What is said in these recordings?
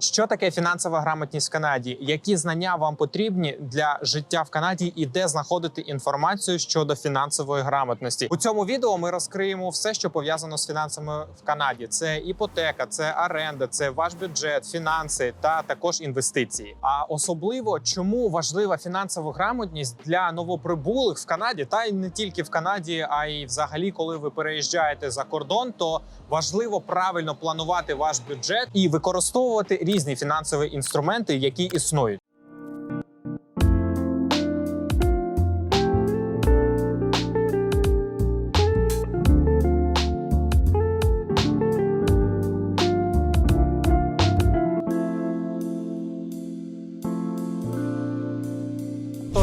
Що таке фінансова грамотність в Канаді? Які знання вам потрібні для життя в Канаді і де знаходити інформацію щодо фінансової грамотності? У цьому відео ми розкриємо все, що пов'язано з фінансами в Канаді: це іпотека, це оренда, це ваш бюджет, фінанси та також інвестиції. А особливо чому важлива фінансова грамотність для новоприбулих в Канаді, та й не тільки в Канаді, а й взагалі, коли ви переїжджаєте за кордон, то важливо правильно планувати ваш бюджет і використовувати різні фінансові інструменти, які існують.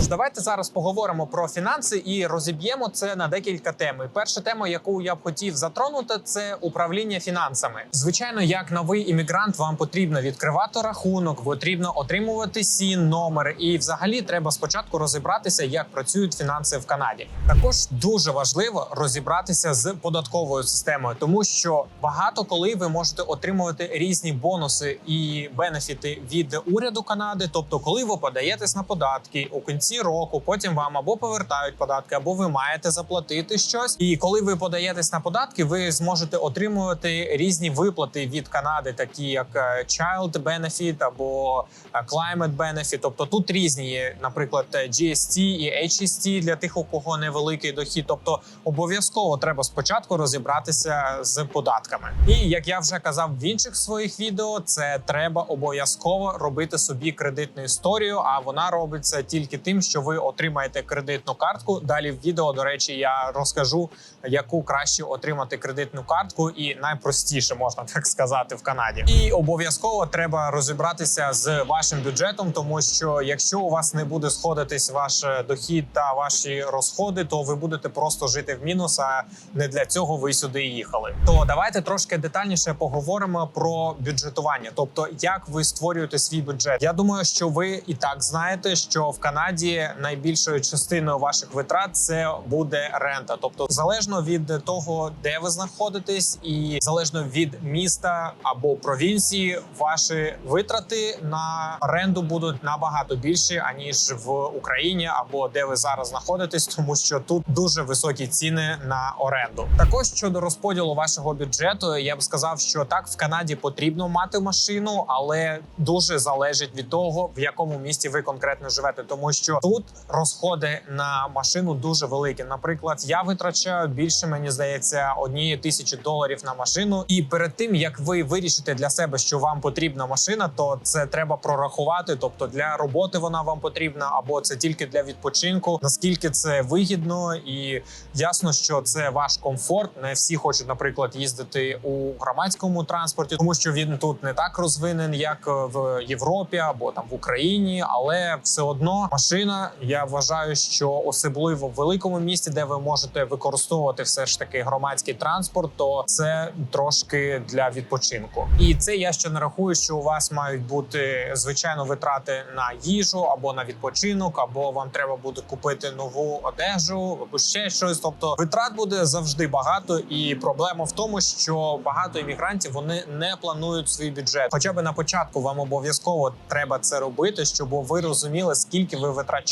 Тож давайте зараз поговоримо про фінанси і розіб'ємо це на декілька тем. Перша тема, яку я б хотів затронути, це управління фінансами. Звичайно, як новий іммігрант, вам потрібно відкривати рахунок, потрібно отримувати сін, номер, і взагалі треба спочатку розібратися, як працюють фінанси в Канаді. Також дуже важливо розібратися з податковою системою, тому що багато коли ви можете отримувати різні бонуси і бенефіти від уряду Канади. Тобто, коли ви подаєтесь на податки у кінці року, потім вам або повертають податки, або ви маєте заплатити щось. І коли ви подаєтесь на податки, ви зможете отримувати різні виплати від Канади, такі як е, Child Benefit або е, Climate Benefit. Тобто тут різні є, наприклад, е, GST і HST для тих, у кого невеликий дохід. Тобто обов'язково треба спочатку розібратися з податками. І як я вже казав в інших своїх відео, це треба обов'язково робити собі кредитну історію. А вона робиться тільки тим, що ви отримаєте кредитну картку. Далі в відео, до речі, я розкажу, яку краще отримати кредитну картку, і найпростіше можна так сказати в Канаді. І обов'язково треба розібратися з вашим бюджетом, тому що якщо у вас не буде сходитись ваш е, дохід та ваші розходи, то ви будете просто жити в мінус. А не для цього ви сюди їхали. То давайте трошки детальніше поговоримо про бюджетування, тобто як ви створюєте свій бюджет. Я думаю, що ви і так знаєте, що в Канаді найбільшою частиною ваших витрат це буде рента, тобто залежно від того, де ви знаходитесь, і залежно від міста або провінції, ваші витрати на оренду будуть набагато більші аніж в Україні або де ви зараз знаходитесь, тому що тут дуже високі ціни на оренду. Також щодо розподілу вашого бюджету, я б сказав, що так в Канаді потрібно мати машину, але дуже залежить від того, в якому місті ви конкретно живете, тому що тут розходи на машину дуже великі. Наприклад, я витрачаю більше, мені здається, однієї тисячі доларів на машину. І перед тим як ви вирішите для себе, що вам потрібна машина, то це треба прорахувати. Тобто для роботи вона вам потрібна, або це тільки для відпочинку. Наскільки це вигідно, і ясно, що це ваш комфорт. Не всі хочуть, наприклад, їздити у громадському транспорті, тому що він тут не так розвинен, як в Європі або там в Україні, але все одно машина. Я вважаю, що особливо в великому місті, де ви можете використовувати все ж таки громадський транспорт, то це трошки для відпочинку. І це я ще не рахую, що у вас мають бути звичайно витрати на їжу або на відпочинок, або вам треба буде купити нову одежу, або ще щось. Тобто витрат буде завжди багато, і проблема в тому, що багато іммігрантів вони не планують свій бюджет. Хоча б на початку вам обов'язково треба це робити, щоб ви розуміли, скільки ви витрачаєте,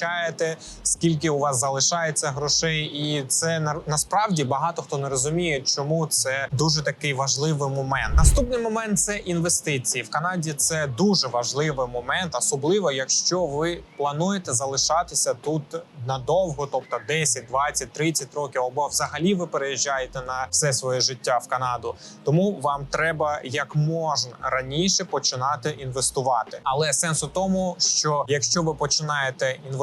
скільки у вас залишається грошей, і це на- насправді багато хто не розуміє, чому це дуже такий важливий момент. Наступний момент це інвестиції в Канаді. Це дуже важливий момент, особливо якщо ви плануєте залишатися тут надовго, тобто 10, 20, 30 років, або взагалі ви переїжджаєте на все своє життя в Канаду. Тому вам треба як можна раніше починати інвестувати. Але сенс у тому, що якщо ви починаєте інвестувати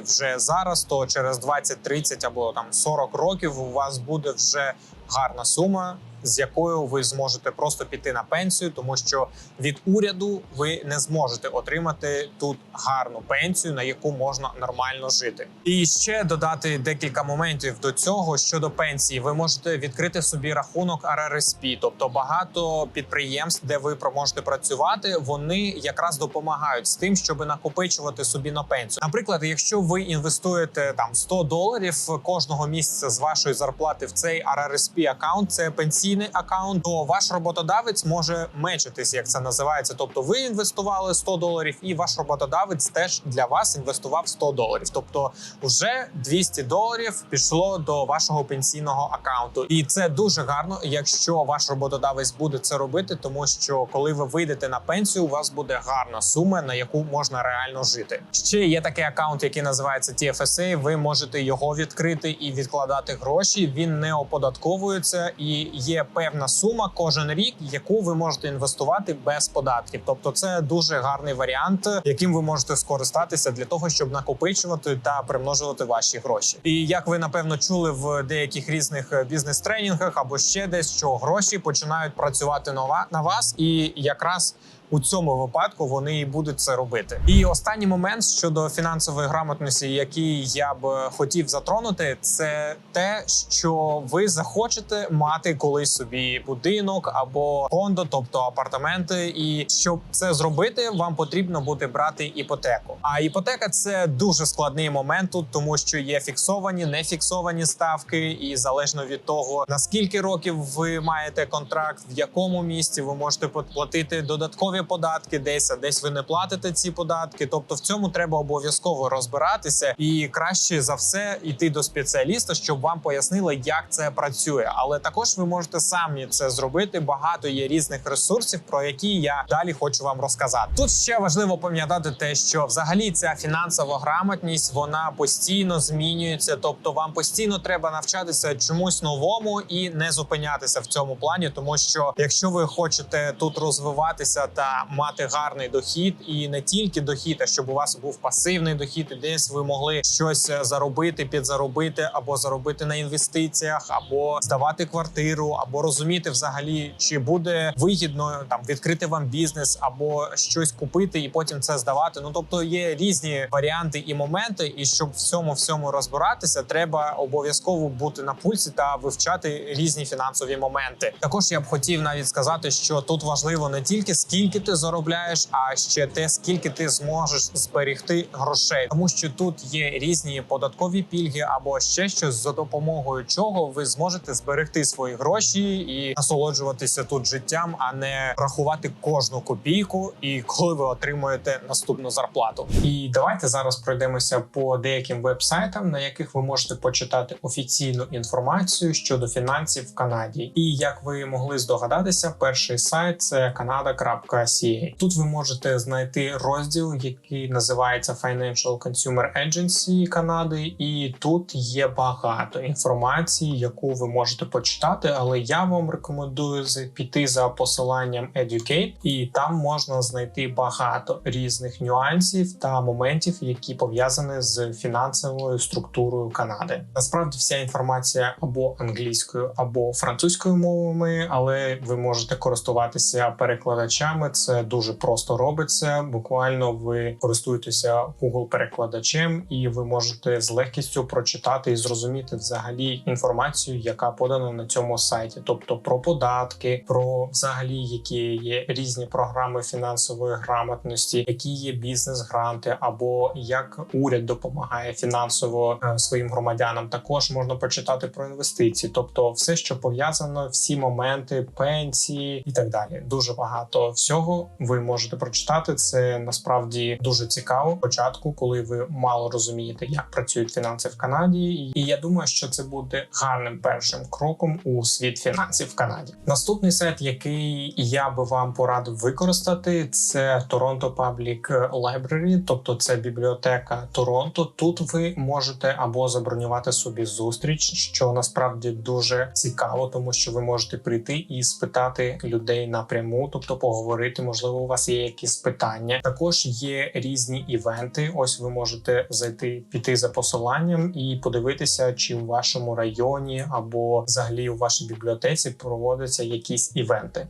вже зараз, то через 20, 30 або там 40 років у вас буде вже гарна сума. З якою ви зможете просто піти на пенсію, тому що від уряду ви не зможете отримати тут гарну пенсію, на яку можна нормально жити. І ще додати декілька моментів до цього щодо пенсії. Ви можете відкрити собі рахунок RRSP, тобто багато підприємств, де ви можете працювати, вони якраз допомагають з тим, щоб накопичувати собі на пенсію. Наприклад, якщо ви інвестуєте там 100 доларів кожного місяця з вашої зарплати в цей RRSP аккаунт, це пенсійний пенсійний акаунт, то ваш роботодавець може мечитись, як це називається. Тобто, ви інвестували 100 доларів, і ваш роботодавець теж для вас інвестував 100 доларів. Тобто, вже 200 доларів пішло до вашого пенсійного акаунту, і це дуже гарно, якщо ваш роботодавець буде це робити, тому що коли ви вийдете на пенсію, у вас буде гарна сума, на яку можна реально жити. Ще є такий акаунт, який називається TFSA. Ви можете його відкрити і відкладати гроші. Він не оподатковується і є певна сума кожен рік, яку ви можете інвестувати без податків. Тобто, це дуже гарний варіант, яким ви можете скористатися для того, щоб накопичувати та примножувати ваші гроші. І як ви напевно чули в деяких різних бізнес-тренінгах або ще десь, що гроші починають працювати на ва- на вас, і якраз у цьому випадку вони і будуть це робити. І останній момент щодо фінансової грамотності, який я б хотів затронути, це те, що ви захочете мати колись собі будинок або кондо, тобто апартаменти. І щоб це зробити, вам потрібно буде брати іпотеку. А іпотека це дуже складний момент тут, тому що є фіксовані, нефіксовані ставки, і залежно від того наскільки років ви маєте контракт, в якому місці ви можете платити додаткові податки, десь а десь ви не платите ці податки. Тобто в цьому треба обов'язково розбиратися, і краще за все йти до спеціаліста, щоб вам пояснили, як це працює. Але також ви можете самі це зробити. Багато є різних ресурсів, про які я далі хочу вам розказати. Тут ще важливо пам'ятати те, що взагалі ця фінансова грамотність вона постійно змінюється. Тобто, вам постійно треба навчатися чомусь новому і не зупинятися в цьому плані, тому що якщо ви хочете тут розвиватися та мати гарний дохід, і не тільки дохід, а щоб у вас був пасивний дохід, і десь ви могли щось е, заробити, підзаробити або заробити на інвестиціях, або здавати квартиру, або розуміти взагалі, чи буде вигідно там відкрити вам бізнес, або щось купити і потім це здавати. Ну тобто є різні варіанти і моменти, і щоб в цьому всьому розбиратися, треба обов'язково бути на пульсі та вивчати різні фінансові моменти. Також я б хотів навіть сказати, що тут важливо не тільки скільки ти заробляєш, а ще те, скільки ти зможеш зберегти грошей, тому що тут є різні податкові пільги або ще щось за допомогою чого ви зможете зберегти свої гроші і насолоджуватися тут життям, а не рахувати кожну копійку, і коли ви отримуєте наступну зарплату. І давайте зараз пройдемося по деяким веб-сайтам, на яких ви можете почитати офіційну інформацію щодо фінансів в Канаді. І як ви могли здогадатися, перший сайт це canada.ca. Тут ви можете знайти розділ, який називається Financial Consumer Agency Канади, і тут є багато інформації, яку ви можете почитати. Але я вам рекомендую піти за посиланням Educate, і там можна знайти багато різних нюансів та моментів, які пов'язані з фінансовою структурою Канади. Насправді, вся інформація або англійською, або французькою мовами, але ви можете користуватися перекладачами. Це дуже просто робиться. Буквально ви користуєтеся Google перекладачем, і ви можете з легкістю прочитати і зрозуміти взагалі інформацію, яка подана на цьому сайті, тобто про податки, про взагалі які є різні програми фінансової грамотності, які є бізнес-гранти, або як уряд допомагає фінансово е, своїм громадянам. Також можна почитати про інвестиції, тобто все, що пов'язано, всі моменти пенсії і так далі. Дуже багато всього ви можете прочитати. Це насправді дуже цікаво. Початку, коли ви мало розумієте, як працюють фінанси в Канаді, і я думаю, що це буде гарним першим кроком у світ фінансів в Канаді. Наступний сайт, який я би вам порадив використати, це Toronto Public Library, тобто це бібліотека Торонто. Тут ви можете або забронювати собі зустріч, що насправді дуже цікаво, тому що ви можете прийти і спитати людей напряму, тобто поговорити. Можливо, у вас є якісь питання. Також є різні івенти. Ось ви можете зайти, піти за посиланням і подивитися, чи в вашому районі або взагалі у вашій бібліотеці проводяться якісь івенти.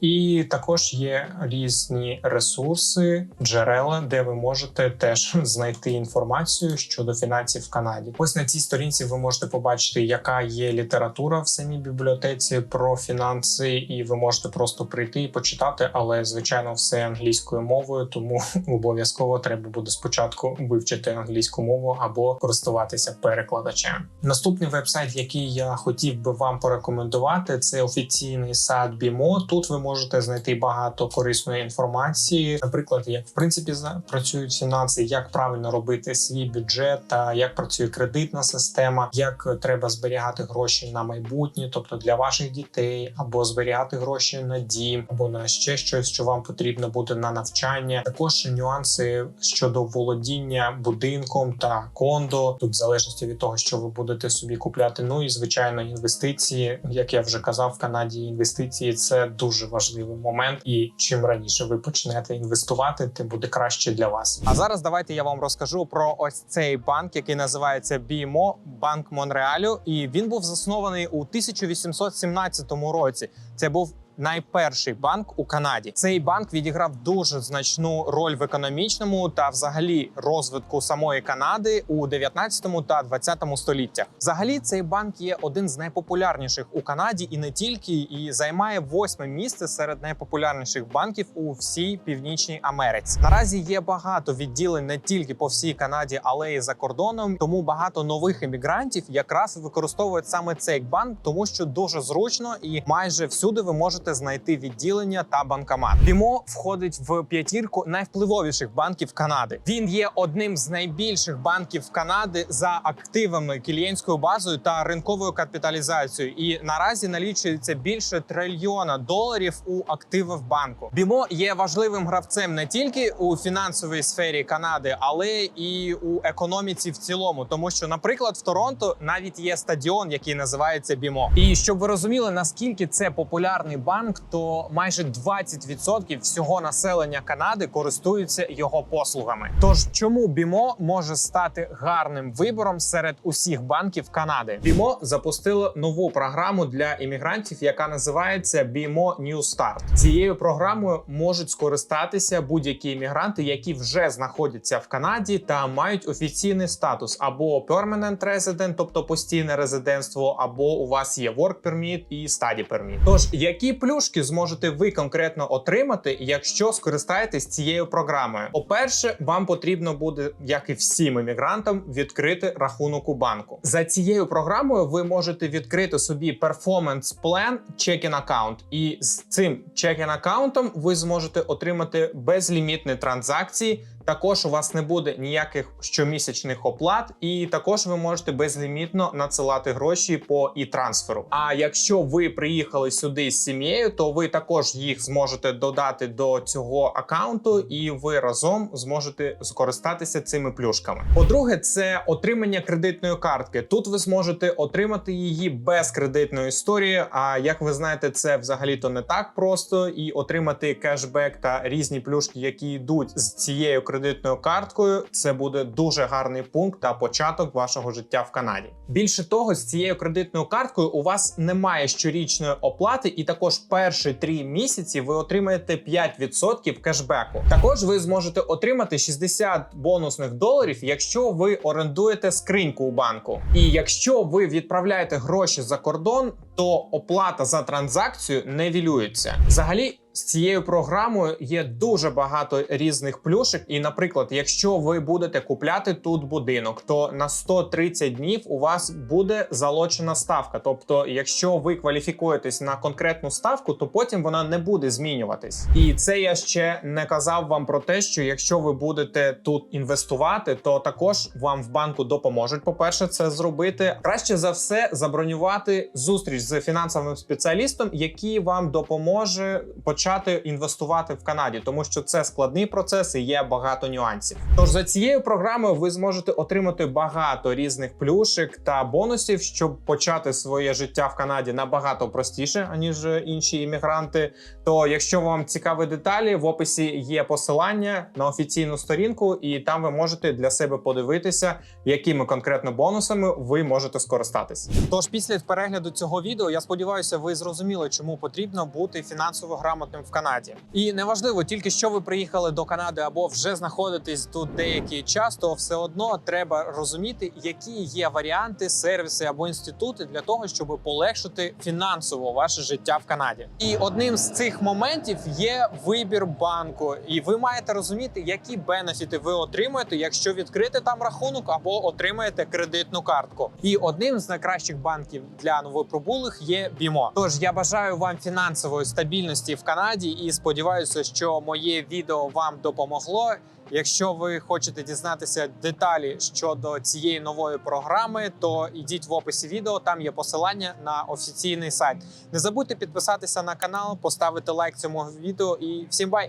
І також є різні ресурси, джерела, де ви можете теж знайти інформацію щодо фінансів в Канаді. Ось на цій сторінці ви можете побачити, яка є література в самій бібліотеці про фінанси, і ви можете просто прийти і почитати. Але звичайно все англійською мовою, тому обов'язково треба буде спочатку вивчити англійську мову або користуватися перекладачем. Наступний вебсайт, який я хотів би вам порекомендувати, це офіційний сайт BMO. Тут ви можете знайти багато корисної інформації, наприклад, як в принципі працюють фінанси, як правильно робити свій бюджет та як працює кредитна система, як треба зберігати гроші на майбутнє, тобто для ваших дітей, або зберігати гроші на дім, або на ще щось, що вам потрібно буде на навчання. Також нюанси щодо володіння будинком та кондо, тут в залежності від того, що ви будете собі купляти. Ну і звичайно, інвестиції, як я вже казав, в Канаді інвестиції це дуже важливий момент. І чим раніше ви почнете інвестувати, тим буде краще для вас. А зараз давайте я вам розкажу про ось цей банк, який називається BMO, банк Монреалю. І він був заснований у 1817 році. Це був найперший банк у Канаді. Цей банк відіграв дуже значну роль в економічному та взагалі розвитку самої Канади у 19 та 20 століттях. Взагалі, цей банк є один з найпопулярніших у Канаді і не тільки, і займає восьме місце серед найпопулярніших банків у всій північній Америці. Наразі є багато відділень не тільки по всій Канаді, але й за кордоном. Тому багато нових емігрантів якраз використовують саме цей банк, тому що дуже зручно і майже всюди ви можете знайти відділення та банкомат. Бімо входить в п'ятірку найвпливовіших банків Канади. Він є одним з найбільших банків Канади за активами, клієнтською базою та ринковою капіталізацією. І наразі налічується більше трильйона доларів у активах банку. Бімо є важливим гравцем не тільки у фінансовій сфері Канади, але і у економіці в цілому, тому що, наприклад, в Торонто навіть є стадіон, який називається Бімо. І щоб ви розуміли, наскільки це популярний банк, то майже 20% всього населення Канади користуються його послугами. Тож чому Бімо може стати гарним вибором серед усіх банків Канади? Бімо запустило нову програму для іммігрантів, яка називається Бімо New Start. Цією програмою можуть скористатися будь-які іммігранти, які вже знаходяться в Канаді та мають офіційний статус або Permanent Resident, тобто постійне резидентство, або у вас є Work Permit і Study Permit. Тож які плюшки зможете ви конкретно отримати, якщо скористаєтесь цією програмою? По-перше, вам потрібно буде, як і всім іммігрантам, відкрити рахунок у банку. За цією програмою ви можете відкрити собі Performance Plan Checking аккаунт, і з цим checking аккаунтом ви зможете отримати безлімітні транзакції. Також у вас не буде ніяких щомісячних оплат, і також ви можете безлімітно надсилати гроші по і-трансферу. А якщо ви приїхали сюди з сім'єю, то ви також їх зможете додати до цього аккаунту, і ви разом зможете скористатися цими плюшками. По-друге, це отримання кредитної картки. Тут ви зможете отримати її без кредитної історії. А як ви знаєте, це взагалі то не так просто і отримати кешбек та різні плюшки, які йдуть з цією кредитною карткою. Це буде дуже гарний пункт та початок вашого життя в Канаді. Більше того, з цією кредитною карткою у вас немає щорічної оплати, і також перші три місяці ви отримаєте 5% кешбеку. Також ви зможете отримати 60 бонусних доларів, якщо ви орендуєте скриньку у банку. І якщо ви відправляєте гроші за кордон, то оплата за транзакцію не вілюється. Взагалі. З цією програмою є дуже багато різних плюшок. І, наприклад, якщо ви будете купляти тут будинок, то на 130 днів у вас буде залочена ставка. Тобто, якщо ви кваліфікуєтесь на конкретну ставку, то потім вона не буде змінюватись. І це я ще не казав вам про те, що якщо ви будете тут інвестувати, то також вам в банку допоможуть. По перше, це зробити краще за все забронювати зустріч з фінансовим спеціалістом, який вам допоможе почати інвестувати в Канаді, тому що це складний процес і є багато нюансів. Тож за цією програмою ви зможете отримати багато різних плюшек та бонусів, щоб почати своє життя в Канаді набагато простіше аніж інші іммігранти. То, якщо вам цікаві деталі, в описі є посилання на офіційну сторінку, і там ви можете для себе подивитися, якими конкретно бонусами ви можете скористатись. Тож, після перегляду цього відео, я сподіваюся, ви зрозуміли, чому потрібно бути фінансово грамотним комфортним в Канаді. І неважливо, тільки що ви приїхали до Канади або вже знаходитесь тут деякий час, то все одно треба розуміти, які є варіанти, сервіси або інститути для того, щоб полегшити фінансово ваше життя в Канаді. І одним з цих моментів є вибір банку, і ви маєте розуміти, які бенефіти ви отримуєте, якщо відкрити там рахунок або отримаєте кредитну картку. І одним з найкращих банків для новоприбулих є BMO. Тож я бажаю вам фінансової стабільності в Канаді і сподіваюся, що моє відео вам допомогло. Якщо ви хочете дізнатися деталі щодо цієї нової програми, то йдіть в описі відео. Там є посилання на офіційний сайт. Не забудьте підписатися на канал, поставити лайк цьому відео і всім бай!